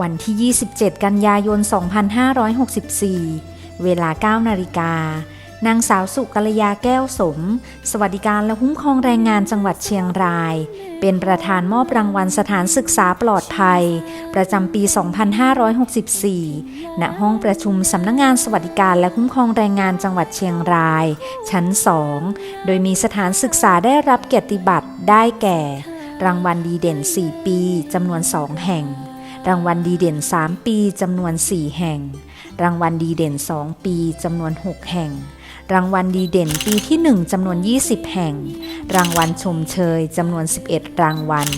วันที่ 27 กันยายน 2564 เวลา 9 นาฬิกา นางสาวสุกัลยาแก้วสม สวัสดิการและคุ้มครองแรงงานจังหวัดเชียงราย เป็นประธานมอบรางวัลสถานศึกษาปลอดภัย ประจำปี 2564 ณ ห้องประชุมสำนักงงานสวัสดิการและคุ้มครองแรงงานจังหวัดเชียงราย ชั้น 2 โดยมีสถานศึกษาได้รับเกียรติบัตรได้แก่ รางวัลดีเด่น 4 ปีจำนวน 2 แห่ง รางวัลดีเด่น 3 ปีจำนวน 4 แห่ง รางวัลดีเด่น 2 ปีจำนวน 6 แห่ง รางวัลดีเด่นปีที่ 1จำนวน 20 แห่ง รางวัลชมเชยจำนวน 11 รางวัล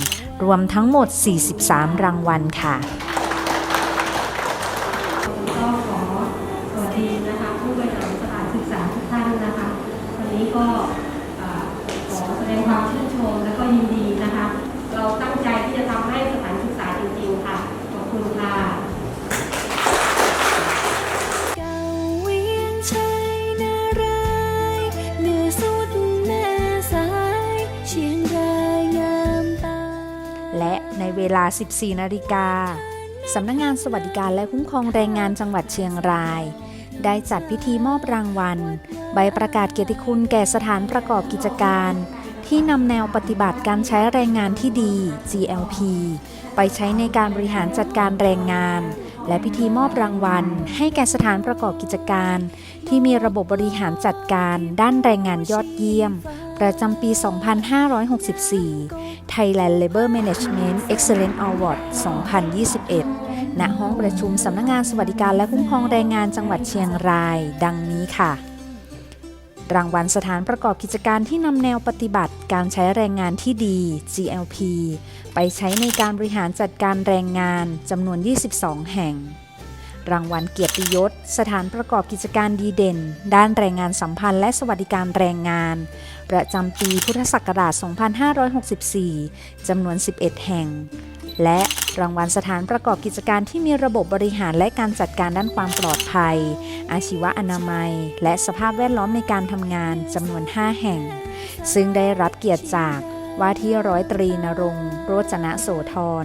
รวมทั้งหมด 43 รางวัลค่ะก็ขอสวัสดีนะคะผู้บริหารสถานศึกษาทุกท่านนะคะ วันนี้ก็ ค่ะเก่าเวียงชัยนารายณ์เหนือสุดแม่สายเชียงรายงามตาและในเวลา 14 นาฬิกา สำนักงงานสวัสดิการและคุ้มครองแรงงานจังหวัดเชียงราย ได้จัดพิธีมอบรางวัล ใบประกาศเกียรติคุณแก่สถานประกอบกิจการ ที่นำแนวปฏิบัติการใช้แรงงานที่ดี GLP ไปใช้ในการบริหารจัดการแรงงาน และพิธีมอบรางวัล ให้แก่สถานประกอบกิจการ ที่มีระบบบริหารจัดการด้านแรงงานยอดเยี่ยม ประจำปี 2564 Thailand Labor Management Excellence Award 2021 ณ ห้องประชุมสำนักงงานสวัสดิการและคุ้มครองแรงงานจังหวัดเชียงราย ดังนี้ค่ะ รางวัลสถานประกอบกิจการที่นำแนวปฏิบัติการใช้แรงงานที่ดี GLP ไปใช้ในการบริหารจัดการแรงงานจำนวน 22 แห่ง รางวัลเกียรติยศ สถานประกอบกิจการดีเด่น ด้านแรงงานสัมพันธ์และสวัสดิการแรงงาน ประจำปีพุทธศักราช 2564 จำนวน 11 แห่ง และรางวัลสถานประกอบกิจการที่มีระบบบริหารและการจัดการด้านความปลอดภัย อาชีวอนามัย และสภาพแวดล้อมในการทำงานจำนวน 5 แห่ง ซึ่งได้รับเกียรติจากว่าที่ร้อยตรีนรงค์โรจนะโสธร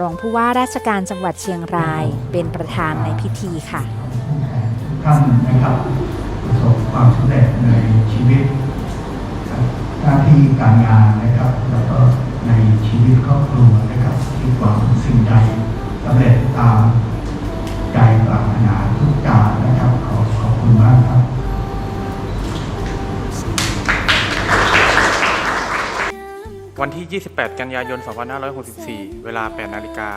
รองผู้ว่าราชการจังหวัดเชียงรายเป็นประธานในพิธีค่ะท่านนะครับประสบความสำเร็จในชีวิตหน้าที่การงานนะครับ ชีวิตครอบครัวนะครับที่หวังสิ่งใดสำเร็จตามใจปรารถนาทุกการนะครับ ขอขอบคุณมากครับวันที่ 28 กันยายน 2564 เวลา 8 นาฬิกา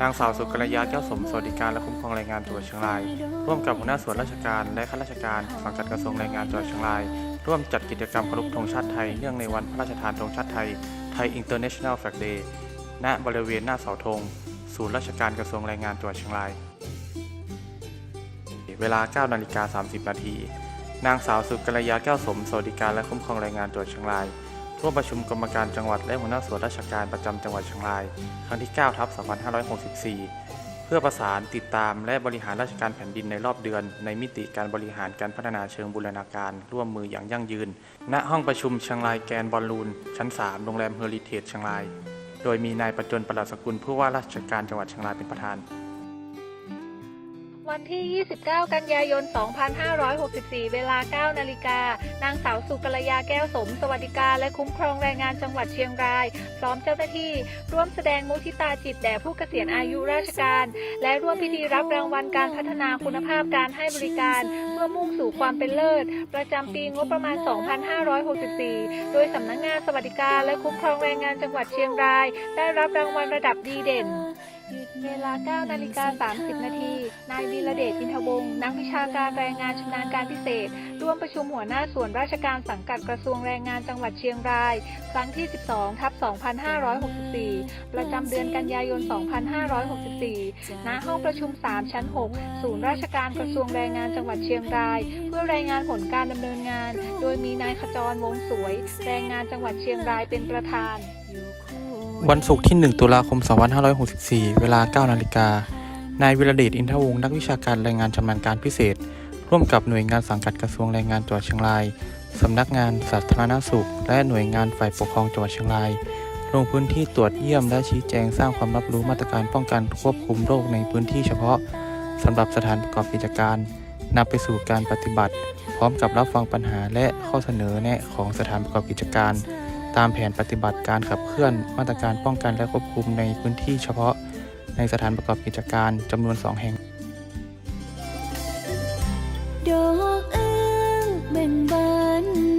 นางสาวสุกัลยาแก้วสมสวัสดิการและคุ้มครองแรงงานจังหวัดเชียงราย ร่วมกับหัวหน้าส่วนราชการและข้าราชการสังกัดกระทรวงแรงงานจังหวัดเชียงราย ร่วมจัดกิจกรรมเคารพธงชาติไทย เนื่องในวันพระราชทานธงชาติไทย ทย International Flag Day ณ บริเวณหน้าเสาธง ศูนย์ราชการกระทรวงแรงงานจังหวัดเชียงราย เวลา 9 นาฬิกา 30 นาที นางสาวสุกัลยาแก้วสม สวัสดิการและคุ้มครองแรงงานจังหวัดเชียงรายร่วมประชุมกรรมการจังหวัดและหัวหน้าส่วนราชการประจำจังหวัดเชียงราย ครั้งที่ 9 ทับ 2564 เพื่อประสานติดตามและบริหารราชการแผ่นดินในรอบเดือน ในมิติการบริหารการพัฒนาเชิงบูรณาการ ร่วมมืออย่างยั่งยืน ณห้องประชุมเชียงรายแกนบอลลูน ชั้น 3 โรงแรมเฮอริเทจเชียงราย โดยมีนายประจนประหลัดสกุลผู้ว่าราชการจังหวัดเชียงรายเป็นประธาน วันที่ 29 กันยายน 2564 เวลา 9 นาฬิกา นางสาวสุกัลยาแก้วสม สวัสดิการและคุ้มครองแรงงานจังหวัดเชียงราย พร้อมเจ้าหน้าที่ ร่วมแสดงมุทิตาจิตแด่ผู้เกษียณอายุราชการ และร่วมพิธีรับรางวัลการพัฒนาคุณภาพการให้บริการ เพื่อมุ่งสู่ความเป็นเลิศ ประจำปีงบประมาณ 2564 โดยสำนักงานสวัสดิการและคุ้มครองแรงงานจังหวัดเชียงราย ได้รับรางวัลระดับดีเด่น เวลา9นาฬิกา30 นาที นายวีระเดชอินทวงศ์นักวิชาการแรงงานชำนาญการพิเศษ ร่วมประชุมหัวหน้าส่วนราชการสังกัดกระทรวงแรงงานจังหวัดเชียงราย ครั้งที่ 12 ทับ 2564 ประจำเดือนกันยายน 2564 ณ ห้องประชุม 3 ชั้น 6 ศูนย์ราชการกระทรวงแรงงานจังหวัดเชียงราย เพื่อรายงานผลการดำเนินงาน โดยมีนายขจรวงศ์สวย แรงงานจังหวัดเชียงรายเป็นประธาน วันศุกร์ที่ 1 ตุลาคม 2564 เวลา 9 นาฬิกา นายวิรเดชอินทวงศ์นักวิชาการแรงงานชำนาญการพิเศษ ร่วมกับหน่วยงานสังกัดกระทรวงแรงงานจังหวัดเชียงราย สำนักงานสาธารณสุข และหน่วยงานฝ่ายปกครองจังหวัดเชียงราย ลงพื้นที่ตรวจเยี่ยมและชี้แจงสร้างความรับรู้มาตรการป้องกันควบคุมโรคในพื้นที่เฉพาะสำหรับสถานประกอบกิจการนำไปสู่การปฏิบัติ พร้อมกับรับฟังปัญหาและข้อเสนอแนะของสถานประกอบกิจการ ตามแผนปฏิบัติการขับเคลื่อนมาตรการป้องกันและควบคุมในพื้นที่เฉพาะ ในสถานประกอบกิจการจำนวน 2 แห่ง